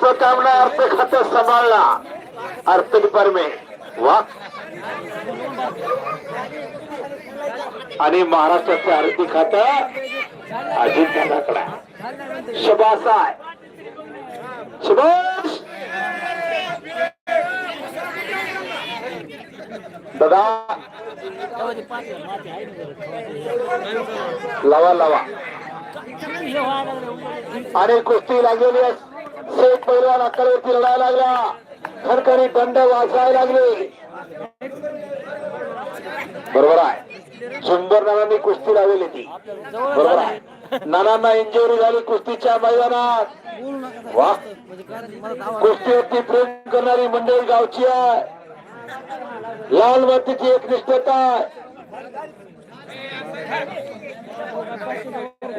खात्याचं काम नाही अर्थ खातं सांभाळला अर्थ डिपार्टमेंट वा. आणि महाराष्ट्राचं आर्थिक खातं अजित दादाकडे सुभाष आहे. सुभाष! दादा लावा लावा. अरे कुस्ती लागलेली आहे. शेख पैलवान अक्कलवरती लढायला लागला. खरखरी दंड वाचायला लागले. बरोबर आहे. सुंदर नानांनी कुस्ती लावली ती. बरोबर आहे. नानांना इंजुरी झाली कुस्तीच्या मैदानात. वा. कुस्तीवरती प्रेम करणारी मंडळी गावची आहे. लाल मातीची एक निष्ठता.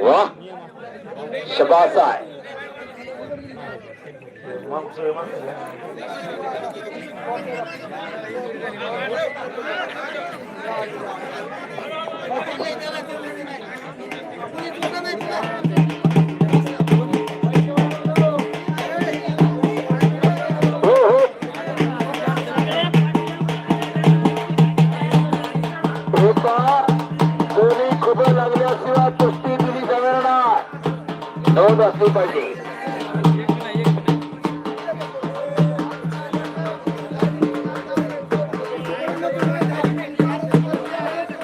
वा. शबास आहे. लागल्याशिवाय कुस्ती दिली जाणार नाही नोंद असली पाहिजे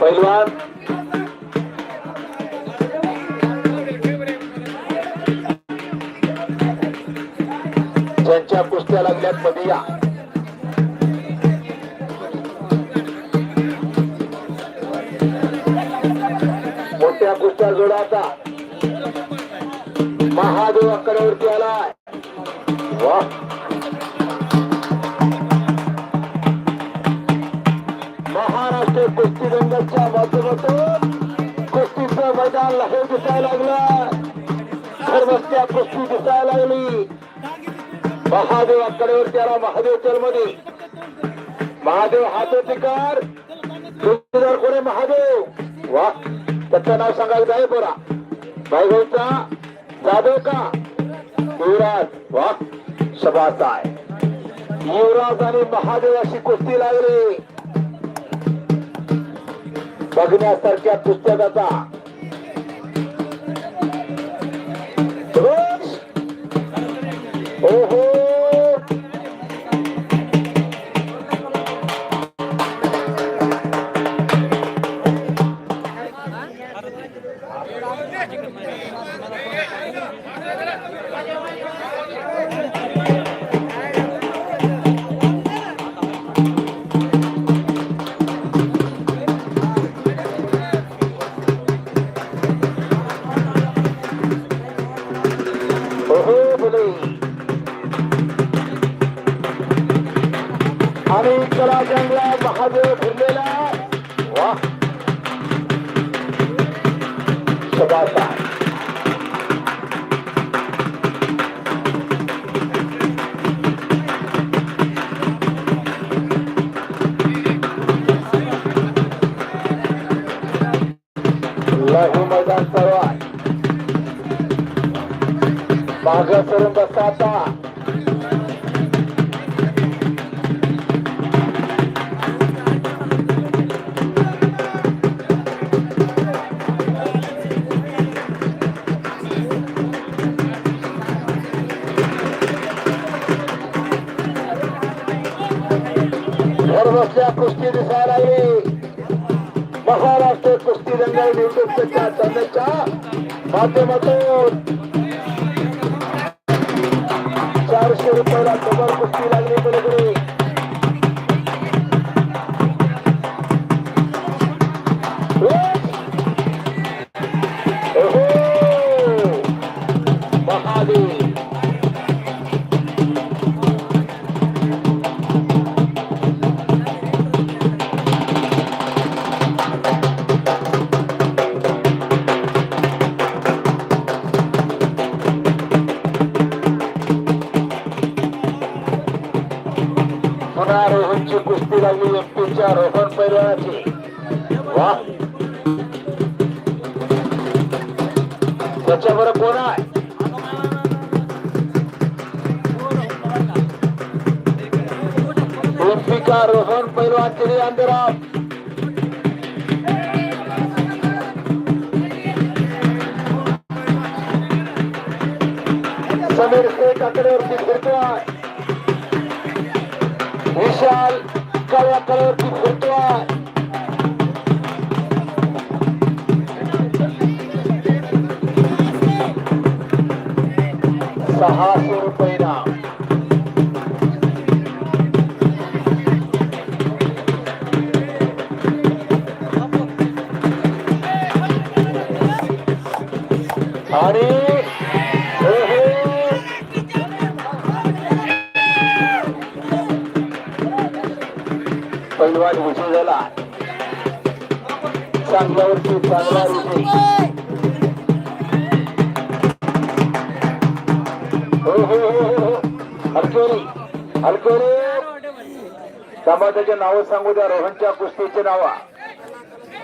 पैलवान। ज्यांच्या कुस्त्या लागल्यात मध्ये या. मोठ्या कुस्त्या जोडाचा आता. महादेव अकरावरती आलाय. वा. कुस्ती माध्यमातून कुस्तीचं मैदान लहे दिसायला लागलं. सर्वस्त्या कुस्ती दिसायला लागली. महादेव अकड्यावरती आला महादेव चलमध्ये. महादेव हातोटी कर जोडीदार कोणी महादेव? वा त्याचं नाव सांगायचं आहे बोरा. भाईभाऊचा जाधव का? युवराज. वा सभाचा आहे. युवराज आणि महादेव अशी कुस्ती लागली. बघण्यासारख्या पुस्तकाचा. जाता हो ओहो. घर कुस्ती दिसायला लागली महाराष्ट्र कुस्ती दंगल निवडणुकीच्या चॅनलच्या माध्यमातून चारशे रुपयाला डबल कुस्ती लागली पलीकडे आता रोहनची कुस्ती लागली एमपीच्या रोहन परिवाराची वा. त्याच्यावर कोण आहे? ओमपिका रोहन पैलवान केली समीर शेख आकडेवरती विशाल काळ्या कड्यावरती चांगल्यावरती चांगला हो हो हो हो हो. समाजाचे नाव सांगू द्या रोहनच्या कुस्तीचे नावा.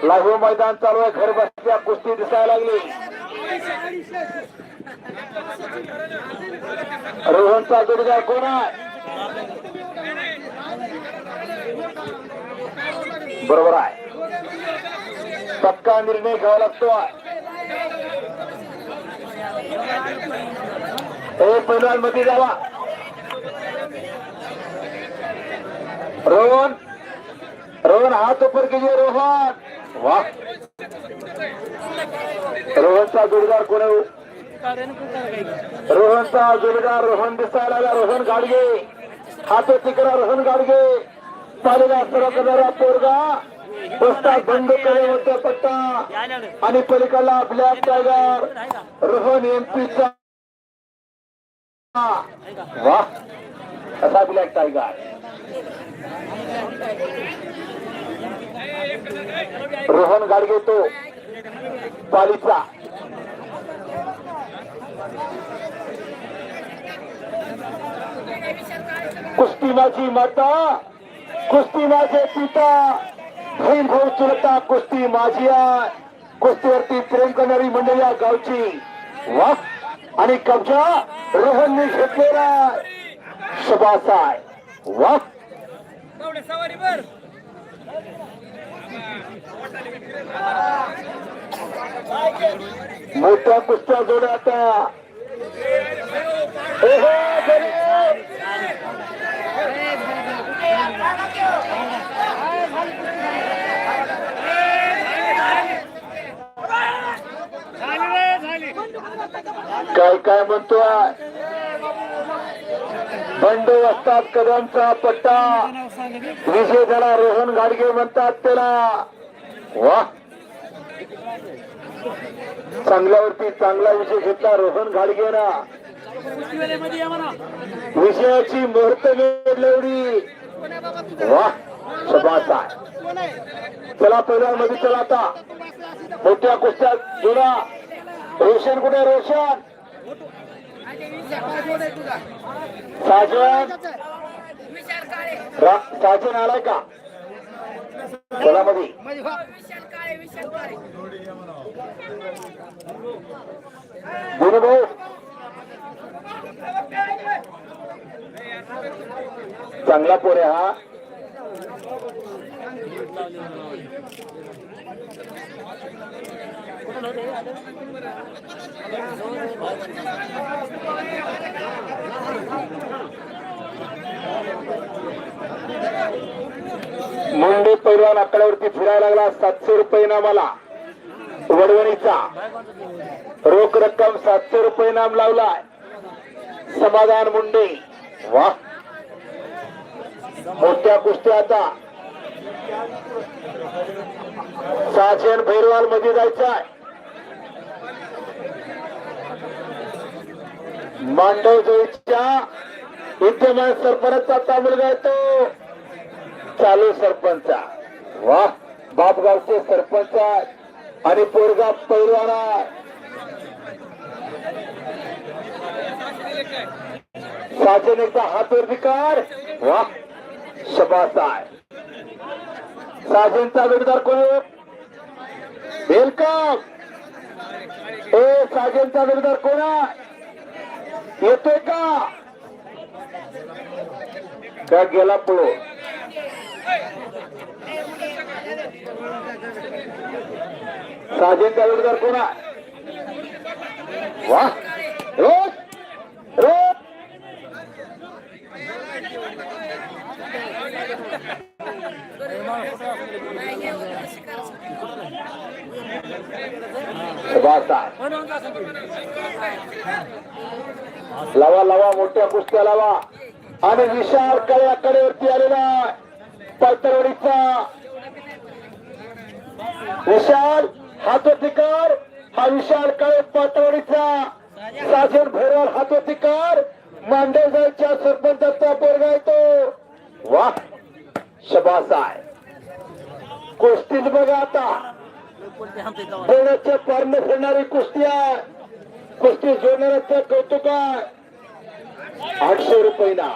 लाईव्ह मैदान चालू आहे घर बसल्या कुस्ती दिसायला लागली. रोहनचा जोडीदार कोण आहे? बरोबर आहे. पक्का निर्णय घ्यावा लागतो. हे पैलवानमध्ये जावा. रोहन रोहन हात ऊपर केली रोहन. वा. रोहनचा जोडीदार कोण रोहनचा जोडीदार रोहन दिसायला लागला रोहन गाडगे. हात तिकडा रोहन गाडगे. चालेला सर्व करणारा पोरगा. रस्ता बंद केल्यानंतर पट्टा आणि पलीकडला ब्लॅक टायगर रोहन एमपीचा. वा. कसा ब्लॅक टायगर. रोहन गाडगे तो पालीचा. कुस्ती माझी माता. कुस्ती माझे पिता. बहीण भाऊ चुलता कुस्ती माझी कुस्तीवरती प्रेम करणारी मंडळी या गावची वा आणि कब्जा रोहनने घेतलेला. आहे. शबास मोठ्या कुस्त्या जोड्या आता ए हो, गणेश! काय काय म्हणतोय बंड असतात कदमचा पट्टा. विजय झाला रोहन गाडगे म्हणतात त्याला. वा. चांगल्यावरती चांगला विजय घेतला रोहन गाडगेना. विजयाची मुहूर्त वेळी वा चला पहिल्या मध्ये चला आता. मोठ्या कुस्त्या जुना रोशन कुठे रोशन? साजन? साजन आलाय का? गुरु चांगला पोरे हा. मुंडे पैलवान आकड्यावरती फिरायला लागला. सातशे रुपये नामाला वडवणीचा. रोख रक्कम सातशे रुपये नाम लावलाय. समाधान मुंडे. वा. मोठ्या कुस्त्या आता. साजन भैरवाल मध्ये जायचंय. आहे मांडवजोईच्या विद्यमान सरपंचाचा आता मुलगा येतो. चालू सरपंचा. वा बापगावचे सरपंच आणि पोरगा पैलवाना आहे. साजन एकदा हात विकार वा शबासाय साजनचा जोडीदार कोण वेलकम. ए साजनचा जोडीदार कोण आहे येतोय का? त्या गेला पळो साजन तेलुडकर कोण वा. रोज. रोज. सभासा लावा लावा मोठ्या कुस्त्या लावा. आणि विशाल कळ्या कडेवरती आलेला पायतरवडीचा विशाल हातोतिकार हा विशाल कळे पातवडीचा साजन भैरवाल हातोतिकार मांडवजाईच्या सरपंचाचा पोरगा येतो वा शबास आहे. कुस्तीच बघा आता. बोलण्याच्या पारणे फिरणारी कुस्ती आहे. कुस्ती जोडणाऱ्याचं कौतुक आठशे रुपये ना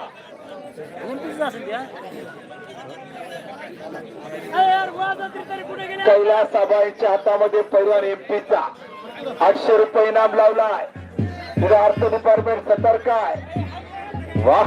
कैलास आबाईच्या हातामध्ये पैलवान एमपीचा आठशे रुपये इनाम लावलाय. पुढे अर्थ डिपार्टमेंट सतर्क आहे. वा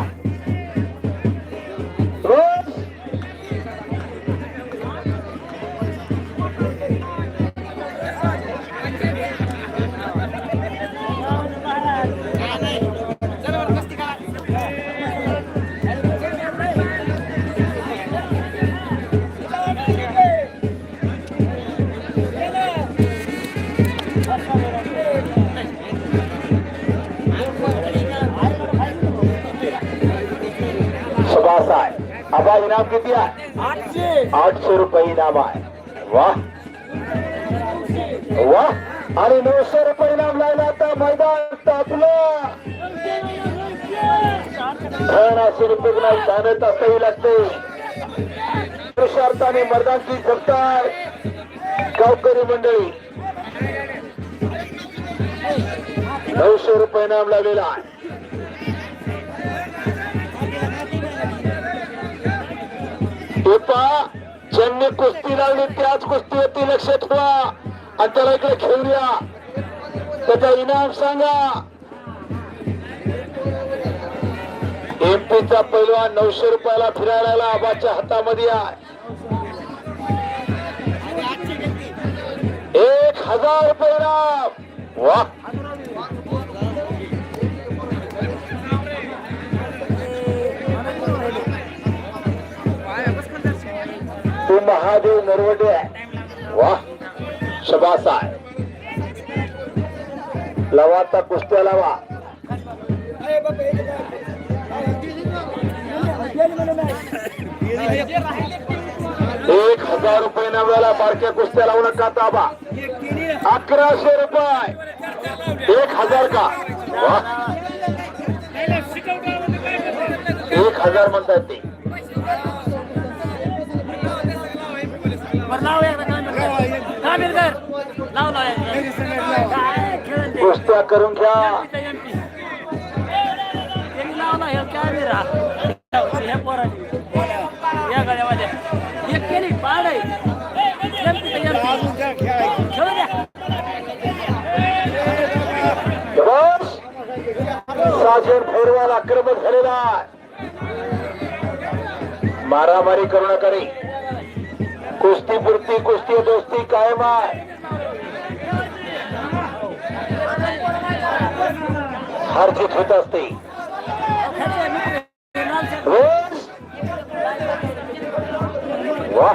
आबा इनाम किती आहे? आठशे. रुपये इनाम आहे. वा वा आणि नऊशे रुपये इनाम लागला आता मैदान तापलं. असे रुपये नाही धानत असावी लागते. पुरुषार्थाने मर्दांची जगताय गावकरी मंडळी. नऊशे रुपये इनाम लावलेला आहे. पहा ज्यांनी कुस्ती लावली त्याच कुस्तीवरती लक्ष ठेवा. आणि त्याला इकडे खेळूया त्याचा इनाम सांगा. एमपीचा पैलवान नऊशे रुपयाला फिरायला आबाच्या हातामध्ये आहे. एक हजार रुपये वा महादेव नरवडे. वा. शबासा लवा लावा आता कुस्त्या लावा. एक हजार रुपये नव्याला बारक्या कुस्त्या लावू नका ताबा. अकराशे रुपये. एक हजार का? वा. एक हजार म्हणतात ते. लाव एकदा कर लाव ते कुस्त्या करून घ्या. त्यांनी लावला हे काबीर ह्या पोराची या गड्यामध्ये एक केली पाड साजन भैरवाल आक्रमक झालेला. मारामारी करू नका रे. कुस्ती पुरती कुस्ती दोस्ती कायम आहे. हार जीत होत असते. रोज. वा.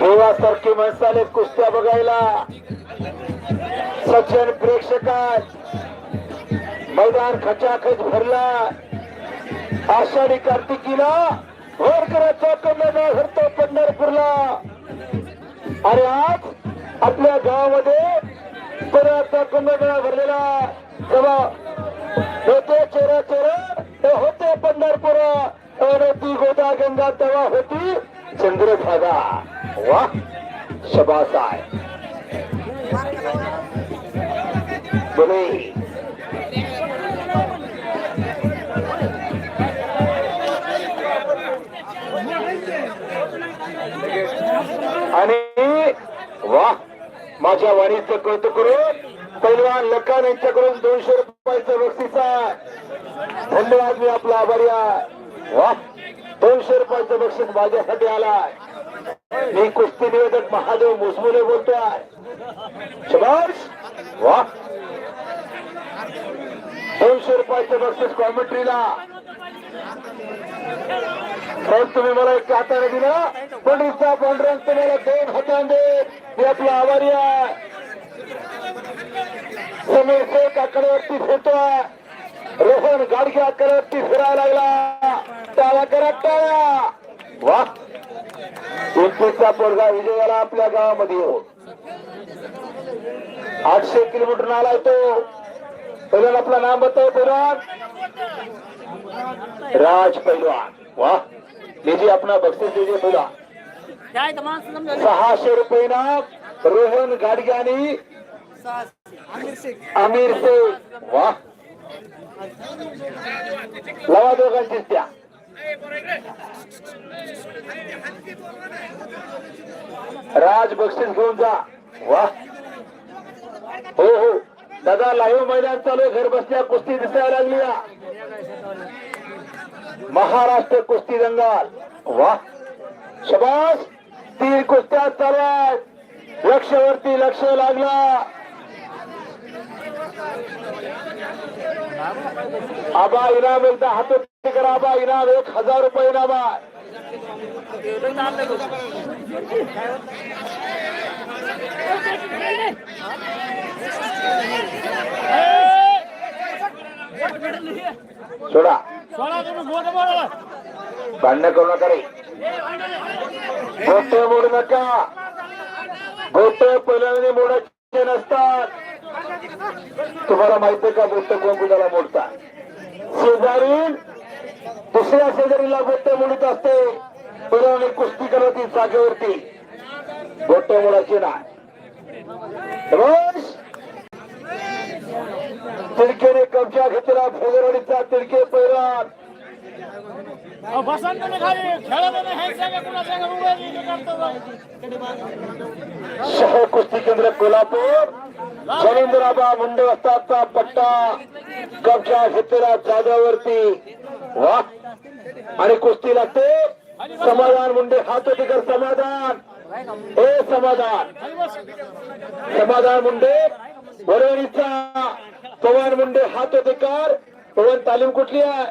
देवासारखी माणसं आले कुस्त्या बघायला. सज्जन प्रेक्षकात. मैदान खचाखच भरला. आषाढी कार्तिकीला होरकराचा कन्या भरतो पंढरपूरला. अरे आज आपल्या गावामध्ये परत कुंभमेळा भरलेला जेव्हा होते चेहरा चेहरा ते होते पंढरपूर. होती गोदा गंगा तेव्हा होती चंद्रभागा. वा शबासाय बोले आणि वा माझ्या वाणीचं कौतुक करून पैलवान लकान यांच्याकडून दोनशे रुपयाचं बक्षीस. आहे धन्यवाद मी आपला आभारी आहे. वा दोनशे रुपयाचं बक्षीस माझ्यासाठी आलाय. मी कुस्ती निवेदक महादेव मुसमुले बोलतोय. शबाश वा. दोनशे रुपयाचं बक्षीस कॉमेंट्रीला साहेब तुम्ही मला एक हाताने दिलं. पंडितचा पांढरंग तुम्हाला दोन हाताने. मी आपला आभारी आहे. समीर शेख आकड्यावरती फिरतोय. रोहन गाडगे आकड्यावरती फिरायला लागला. टाळा करा टाळा वा. एकवीसचा पोरगा विजयाला आपल्या गावामध्ये येऊन. आठशे किलोमीटर आलाय तो. पहिल्याला आपलं नाव बताव पैलवान राज पैलवान वा लीजिए अपना बक्षीस दीजिए समजा सहाशे रुपये नाव रोहन गाडगे आणि आमिर शेख. वा लवा दोघांचीच द्या. राज बक्षीस घेऊन जा. वा हो हो. दादा लाईव्ह मैदान चालू घर बसल्या कुस्ती दिसायला लागली महाराष्ट्र कुस्ती दंगाल. वा. शबास तीन कुस्त्या चालू आहेत लक्षवरती लक्ष लागला. आबा इनाम एकदा हातोटी करा आबा इनाम एक हजार रुपये इनाम आहे. सोडा. भांडण करू नका रे. गोटे मोडू नका. गोटे पहिल्याने मोडायचे नसतात. तुम्हाला माहितीये का गोष्ट कोण कुणाला मोडतात? शेजारी दुसऱ्या शेजारीला गोटे मोडीत असते. पहिल्याने कुस्ती करत जागेवरती. गोटे मोडायची नाही. रोज तिडकेने कब्जा घेतला भोगरवाडीचा तिडके पैरात शहर कुस्ती केंद्र कोल्हापूर. जलेंद्राबा मुंडे वस्तादचा पट्टा कब्जा घेतलेला जागावरती. वा आणि कुस्ती लागते समाधान मुंडे हात होते कर समाधान. हे समाधान. समाधान मुंडे वरवणीचा पवार मुंडे हात होते कर. पवन तालीम कुठली आहे?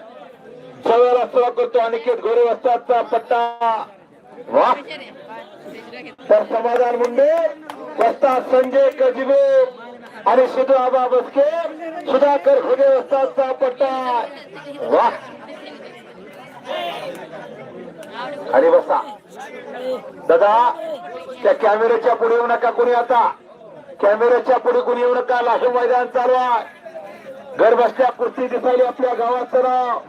सगळ्याला सेवा करतो. अनिकेत गोरे वस्ताचा पट्टा. वा. तर समाधान मुंडे वस्ता संजय कजिबे आणि सिद्धू आबा बसके. सुधाकर खुदे वस्ताचा पट्टा. वा. आणि बसा. दादा त्या कॅमेऱ्याच्या पुढे येऊ नका कुणी आता. कॅमेऱ्याच्या पुढे कुणी येऊ नका. लाखो मैदान चालू आहे. घर बसल्या कुर्ती दिसायली आपल्या गावाचं नाव.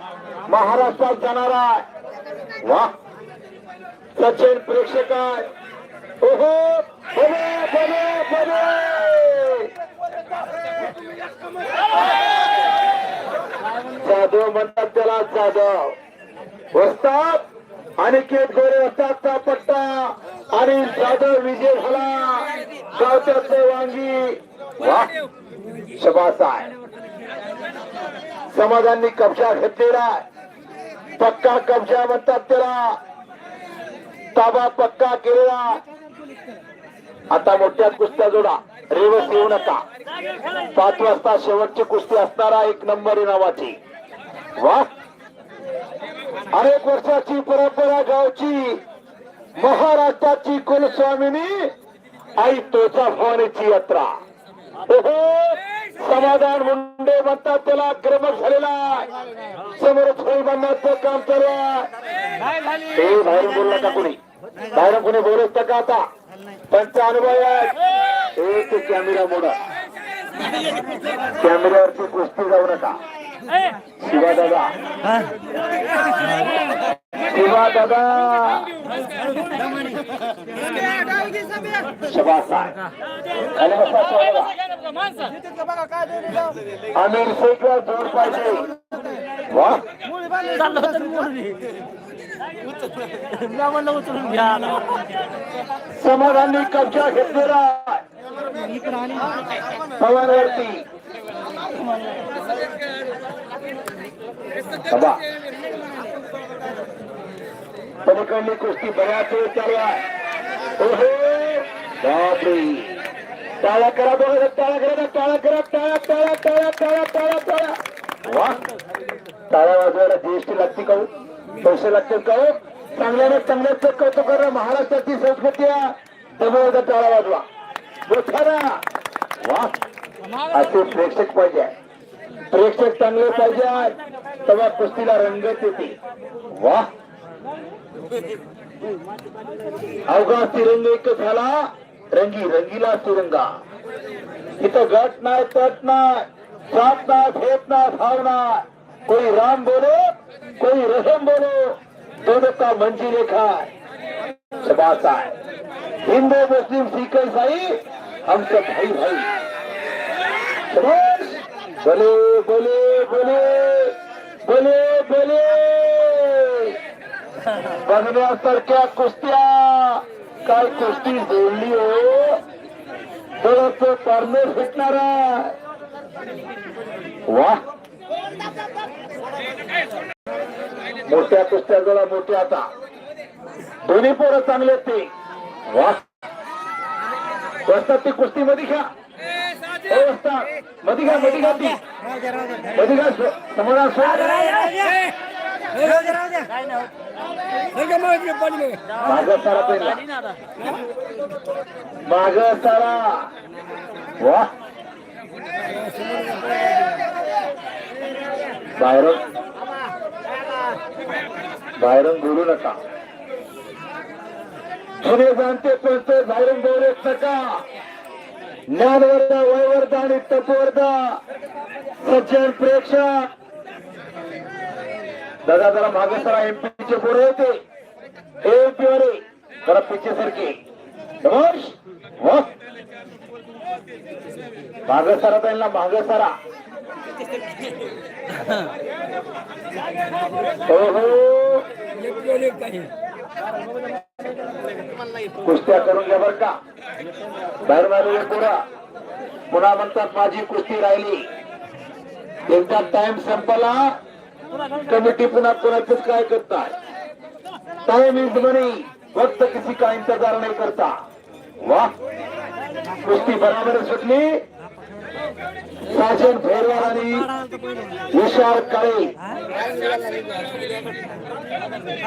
महाराष्ट्रात जाणार आहे. वा. सचिन प्रेक्षक आहे. ओहो बने बने बने. जाधव म्हणतात त्याला जाधव. वस्तात अनिकेत गोरे वस्तादचा पट्टा? आणि जाधव विजय झाला. गावच्या वांगी. वा. समाजांनी कब्जा घेतलेला पक्का कब्जा म्हणतात त्याला. ताबा पक्का केलेला. आता मोठ्या कुस्त्या जोडा. रेवस येऊ नका. पाच वाजता शेवटची कुस्ती असणारा एक नंबर नावाची वा. अनेक वर्षाची परंपरा गावची महाराष्ट्राची कुलस्वामिनी आई तोचा भवानीची यात्रा. समाधान मुंडे म्हणतात त्याला आक्रमक झालेला समोर बांधण्याचं काम चालू आहे हे बाहेरून बोलला का कुणी. बाहेरून कुणी बोलत का आता. त्यांचा अनुभव आहे. हे कॅमेरा मोडा. कॅमेऱ्यावरती कुस्ती जाऊ नका. ए, शिवा दादा शिवा दादा शबास आहे. खाली बसा, शिवा दादा. माणसं आमिर शेखला जोड पाहिजे वा समाधानी कब्जा घेतलेला. पवारवरती बाबा. पलीकडली कुस्ती बऱ्याच वेळ चालू आहे. ओहो. बापरे. टाळा करा बघा टाळा करा टाळा करा टाळा टाळा टाळा टाळा टाळा टाळा वा. टाळा वाजवायला जीएसटी लागते का हो? पैसे लागतील का हो? चांगल्याने चांगल्याच कौतुक करा महाराष्ट्राची संस्कृती आहे. त्यामुळे टाळा वाजवा. मोठ्याना वा. असे प्रेक्षक पाहिजे. प्रेक्षक चांगले पाहिजे. तेव्हा कुस्तीला रंगत येते. वा. अवघा तिरंग एक झाला. रंगी रंगीला तिरंगा. इथं गट नाही तट नाही जात नाही भेट नाही भाव नाही. कोई राम बोलो कोई रहम बोलो. दोनों का मंजी रेखा. है हिंदू मुस्लिम सिख ईसाई हम सब भाई. भाई बोले बोले बोले. बोले बोले. बघण्यासारख्या कुस्त्या. काय कुस्ती जोडली हो? थोडस पारणे फिटणार वा. मोठ्या कुस्त्या जरा मोठ्या आता. दोन्ही पोरं चांगले ते. वा. वस्तात ती कुस्ती मध्ये घ्या हो वस्तात मध्ये घ्या मध्ये घ्या ती. माग सारा वा बाहेरून. बाहेरून बोलू नका. जुने जाणते पळते बाहेरून बोलत नका. मानवर्धा वयवर्धा आणि तत्वर्धा सज्जन प्रेक्षक. दादा जरा मागे सरा एमपीचे पोरं होते. एमपी वाले जरा पिचे सारखे मागे सरा त्यांना मागे सरा. हो हो. कुस्त्या करून घ्या बर का. बाहेर आलेले पुन्हा म्हणतात माझी कुस्ती राहिली. एकदा टाइम संपला कमिटी पुन्हा कोणाचंच काय करताय टाइम इज मनी वक्त किसी का इंतजार नाही करता. वाह! कुस्ती बराबर सुटली. साजन भेरवार आणि विशाल काळे.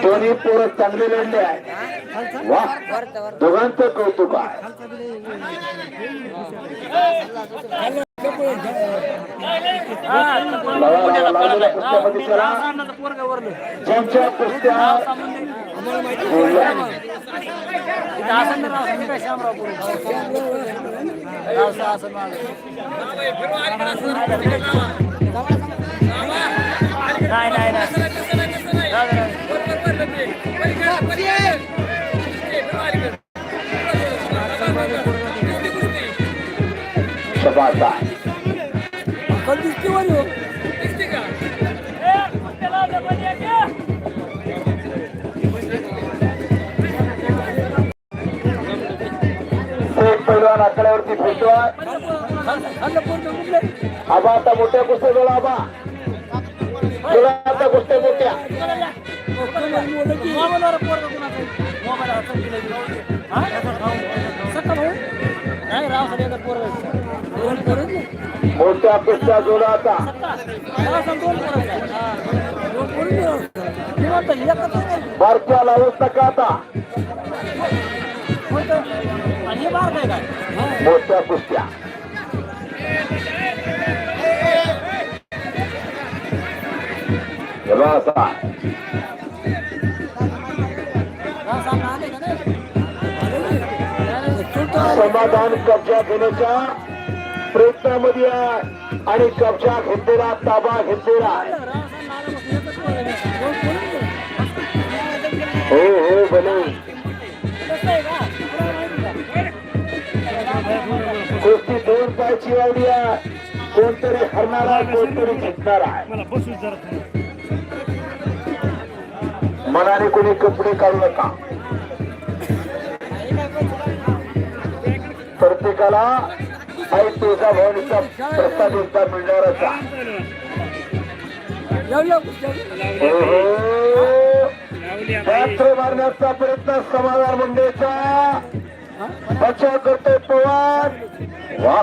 दोन्ही पोरं चांगले लढले आहे वा दोघांचं कौतुक आहे. ज्यांच्या कुस्त्या रावसाहेबांनी- जोडल्या नाही नाही नाही. मैदान आकड्यावरती फिरतोय आता मोठ्या कुस्त्या बोला आबा तुला आता कुस्त्या मोठ्या मोठ्या जोडा आता। भारतीयाला अवस्था का आता। म्हणतो, आणि हे बारकं आहे काय? हा. मोठ्या कुस्त्या हे समाधान कब्जा घेण्याच्या प्रयत्नामध्ये आणि कब्जा घेतलेला ताबा घेतलेला हो हो आल्यापासून का? गोष्टी दोन पायची आवडी आहे कोणतरी हरणार आहे कोणतरी जिंकणार आहे. मनाने कोणी कपडे काढू नका. प्रत्येकाला आई तुळजा भवानीचा प्रसाद एकदा मिळणारच मारण्याचा प्रयत्न समाधान मुंडेचा बचाव करतोय पवार. वा